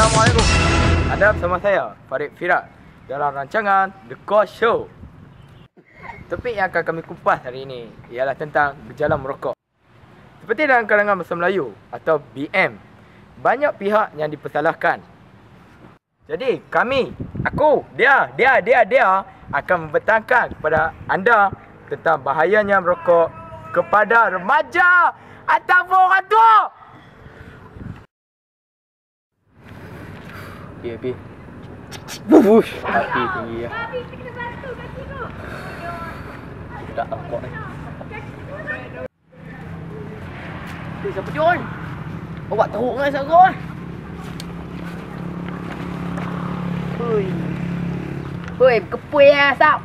Assalamualaikum. Anda bersama saya, Farid Firat, dalam rancangan The Core Show. Topik yang akan kami kupas hari ini ialah tentang berjalan merokok. Seperti dalam kalangan Bahasa Melayu atau BM, banyak pihak yang dipersalahkan. Jadi kami, aku, dia, dia, dia, dia akan membentangkan kepada anda tentang bahayanya merokok kepada remaja ataupun orang tua. Pi, pi. Wush, api tinggi ya. Tak apa ni. Eh, siapa John? Awak teruk dengan saya kau. Hui. Hui, kepui lah sap.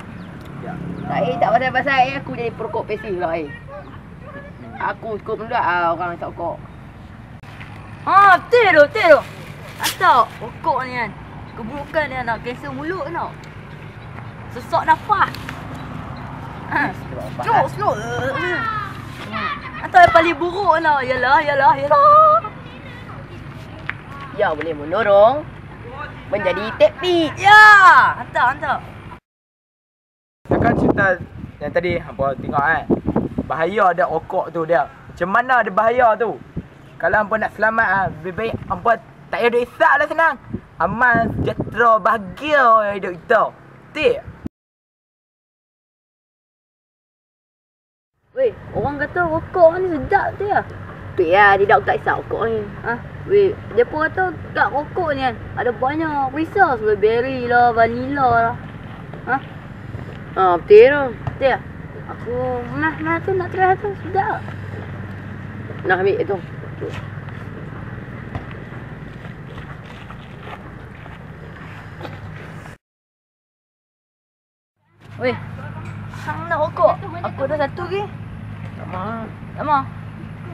Ya. Tak eh, tak pasal-pasal eh, aku jadi perokok pasif lah eh. Aku cukup muda ah orang tak rokok. Ha, betul tu, betul tu. Atau rokok ni kan. Keburukan dia nak kanser mulut tau. Sesak nafas. Ha. Slow, slow. Atau yang paling buruk tau. Yalah, yalah, yalah. Ya boleh menorong menjadi teknik. Ya, hantar, hantar. Takkan cerita yang tadi hampa tengok kan. Bahaya ada rokok tu dia. Macam mana ada bahaya tu? Kalau hampa nak selamat ah, lebih baik hampa tak payah duk isak lah senang. Aman, sejahtera, bahagia hidup kita. Betul? Weh, orang kata rokok ni sedap tu ya. Tu ya, dia tak tak isap rokok ni. Ha, weh, dia pun kata kat rokok ni kan ada banyak resource berry lah, vanilla lah. Ha, Ha, betul tu. betul ya? Aku nah nah tu nak try tu sedap. Nak ambil tu. Weh, hang nak rokok? Aku ada satu lagi. Tak mau. Tak mau?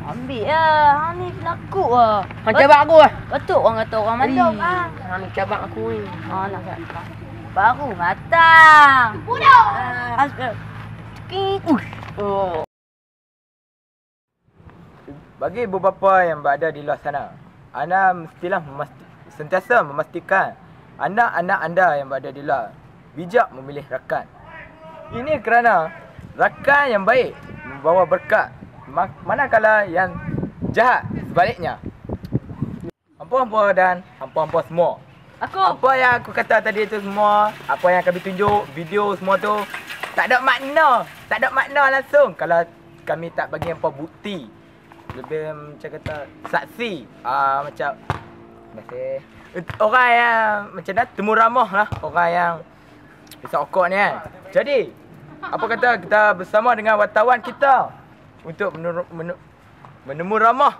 Ambil lah. Hang ni penakut lah. Hang cabak aku lah. Betul orang kata orang ah. Hang ni cabak aku ni. Ha nak kat. Baru matang. Kik. Uish. Oh. Bagi beberapa yang berada di luar sana, anda mestilah memasti, sentiasa memastikan anak-anak anda yang berada di luar bijak memilih rakan. Ini kerana rakan yang baik membawa berkat, ma- manakala yang jahat sebaliknya. Hampa-hampa dan hampa-hampa semua. Aku. Apa yang aku kata tadi tu semua, apa yang kami tunjuk, video semua tu tak ada makna. Tak ada makna langsung kalau kami tak bagi apa bukti. Lebih macam kata saksi. Ah macam masih orang yang macam dah temu ramah lah orang yang bisa okok ni kan. Jadi apa kata kita bersama dengan wartawan kita untuk menuru, menu, menemu ramah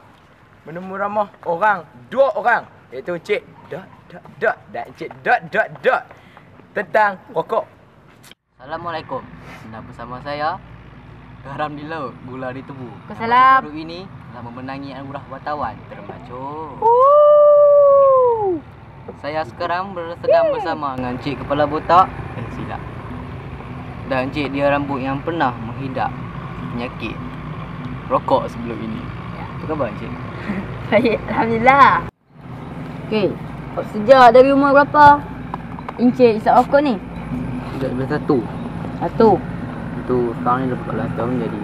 menemu ramah orang dua orang iaitu Encik Dot Dot Dot dan Encik Dot Dot Dot tentang rokok. Assalamualaikum. Anda bersama saya Garam di laut, gula di tubuh. Waalaikumsalam. Baru ini telah memenangi anugerah wartawan termacu. Saya sekarang sedang bersama dengan Cik Kepala Botak dan Silap. Dan Cik dia rambut yang pernah menghidap penyakit rokok sebelum ini. Apa khabar Cik? Baik, Alhamdulillah. Okey. Sejak dari umur berapa? Encik isap rokok ni? Sudah belas satu. Satu. Itu sekarang ni dah 14 tahun jadi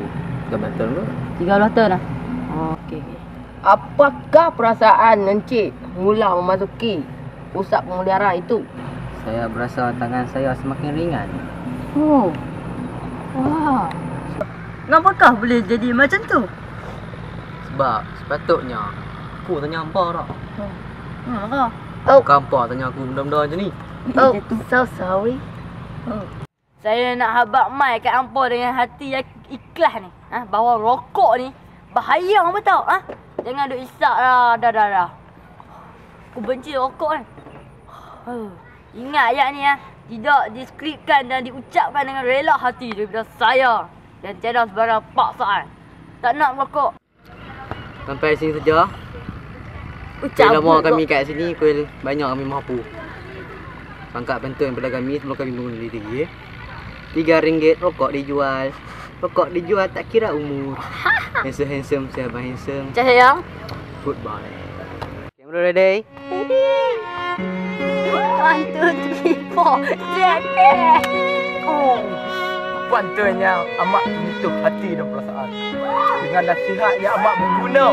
13 tahun ke? 13 tahun dah. Oh, okey. Apakah perasaan Encik mula memasuki pusat pemeliharaan itu? Saya berasa tangan saya semakin ringan. Oh. Wah. Kenapakah boleh jadi macam tu? Sebab sepatutnya aku tanya hampa tak. Ha, Oh, Bukan hampa tanya aku benda-benda macam ni. oh, so sorry. Saya nak habak mai kat hampa dengan hati yang ikhlas ni. Ha, bahawa rokok ni bahaya apa tahu? Ha? Jangan duk isap lah. Dah, dah, dah. Aku benci rokok kan. Huh. Ingat ayat ni ha. Tidak diskripkan dan diucapkan dengan rela hati daripada saya. Dan tiada sebarang paksaan. Tak nak merokok. Sampai sini saja. Ucap lama kami kat sini, kuih banyak kami mampu. Pangkat bantuan pada kami sebelum kami bangun diri tinggi. Tiga ringgit rokok dijual. Rokok dijual tak kira umur. Handsome handsome saya abang handsome. Macam sayang. Goodbye. Camera ready? Ready. One, two, three, Jacket. Oh, pantainya amat menyentuh hati dan perasaan. Dengan nasihat yang amat berguna.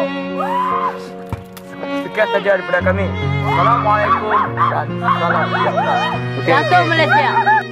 Sekian saja daripada kami. Assalamualaikum dan salam sejahtera. Okey. Malaysia.